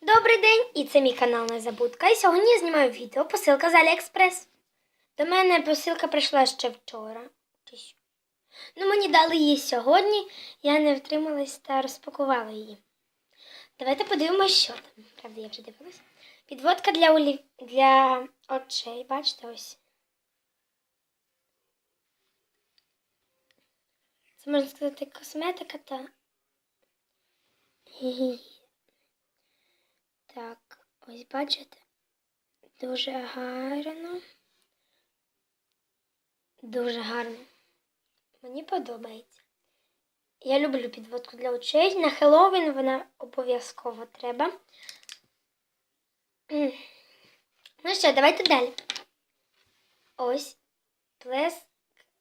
Добрий день! І це мій канал Незабудка. І сьогодні я знімаю відео посилка з Аліекспрес. До мене посилка прийшла ще вчора. Ну, мені дали її сьогодні, я не втрималась та розпакувала її. Давайте подивимося, що там. Правда, я вже дивилась. Підводка для, олів... для очей, бачите, ось. Це можна сказати косметика та. Так, ось бачите, дуже гарно. Дуже гарно. Мені подобається. Я люблю підводку для очей. На Хеллоуін вона обов'язково треба. Ну що, давайте далі. Ось блеск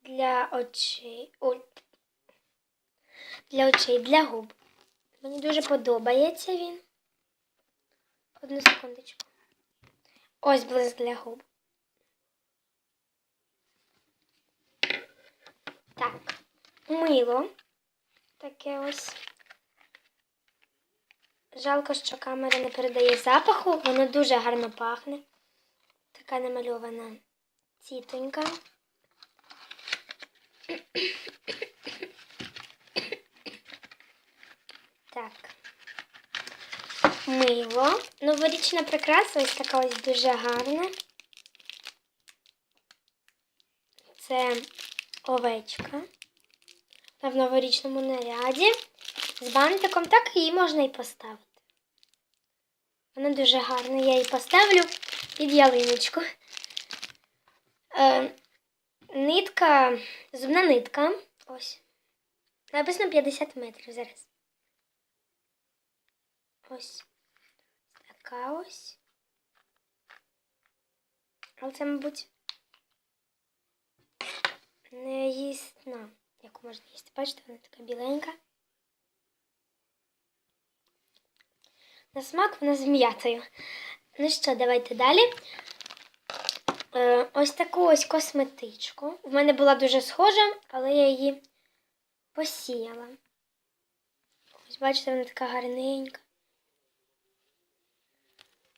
для очей. Ой. Для очей, для губ. Мені дуже подобається він. Одну секундочку. Ось блиск для губ. Так, мило. Таке ось. Жалко, що камера не передає запаху, воно дуже гарно пахне. Така намальована тітонька. Так мило. Новорічна прикраса ось така ось дуже гарна. Це овечка. Та в новорічному наряді. З бантиком так її можна і поставити. Вона дуже гарна. Я її поставлю під ялиночку. Е, нитка, зубна нитка. Ось. Написано 50 метрів зараз. Ось така ось. Але це, мабуть, не їстна. Яку можна їсти. Бачите, вона така біленька. На смак вона з м'ятою. Ну що, давайте далі. Е, ось таку ось косметичку. В мене була дуже схожа, але я її посіяла. Ось, бачите, вона така гарненька.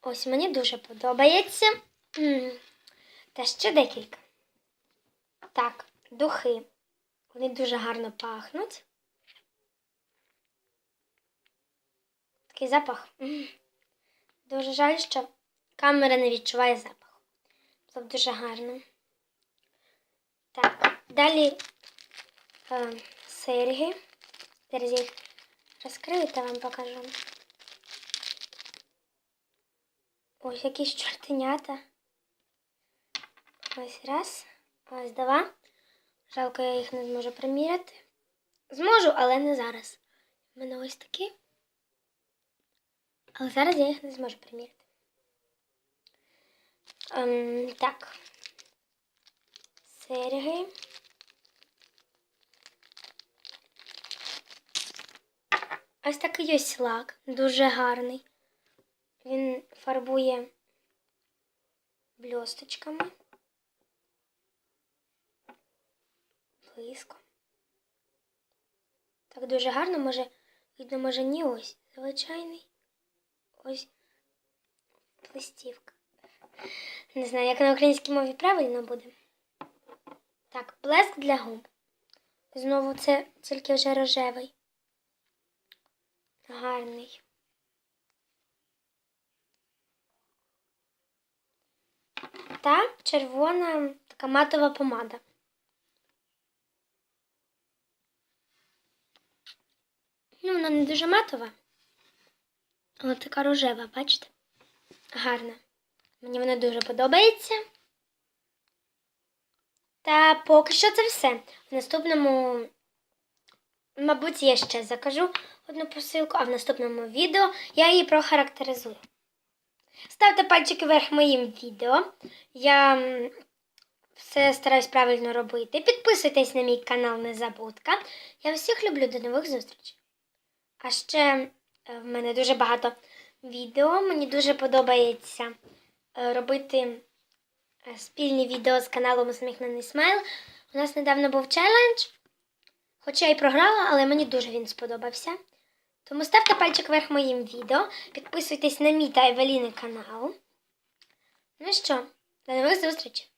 Ось мені дуже подобається. Та ще декілька. Так, духи. Вони дуже гарно пахнуть. Такий запах. Дуже жаль, що камера не відчуває запаху. Було б дуже гарно. Так, далі е, серги. Зараз я їх розкрию та вам покажу. Ось якісь чортенята. Ось раз, ось два. Жалко, я їх не зможу приміряти. Зможу, але не зараз. У мене ось такі. Але зараз я їх не зможу приміряти. Ем, так. Серги. Ось такий ось лак. Дуже гарний. Він фарбує бльосточками. Близько. Так дуже гарно, може, видно, може, ні ось. Звичайний. Ось листівка. Не знаю, як на українській мові правильно буде. Так, блеск для губ. Знову це тільки вже рожевий. Гарний. Та червона така матова помада. Ну, вона не дуже матова, але така рожева, бачите? Гарна. Мені вона дуже подобається. Та поки що це все. В наступному, мабуть, я ще закажу одну посилку, а в наступному відео я її прохарактеризую. Ставте пальчики вверх моїм відео. Я все стараюсь правильно робити. Підписуйтесь на мій канал Незабудка. Я всіх люблю до нових зустрічей. А ще е, в мене дуже багато відео. Мені дуже подобається е, робити е, спільні відео з каналом Усміхнений Смайл. У нас недавно був челендж. Хоча я й програла, але мені дуже він сподобався. Тому ставте пальчик вверх моїм відео, підписуйтесь на мій та Евеліни канал. Ну що, до нових зустрічей!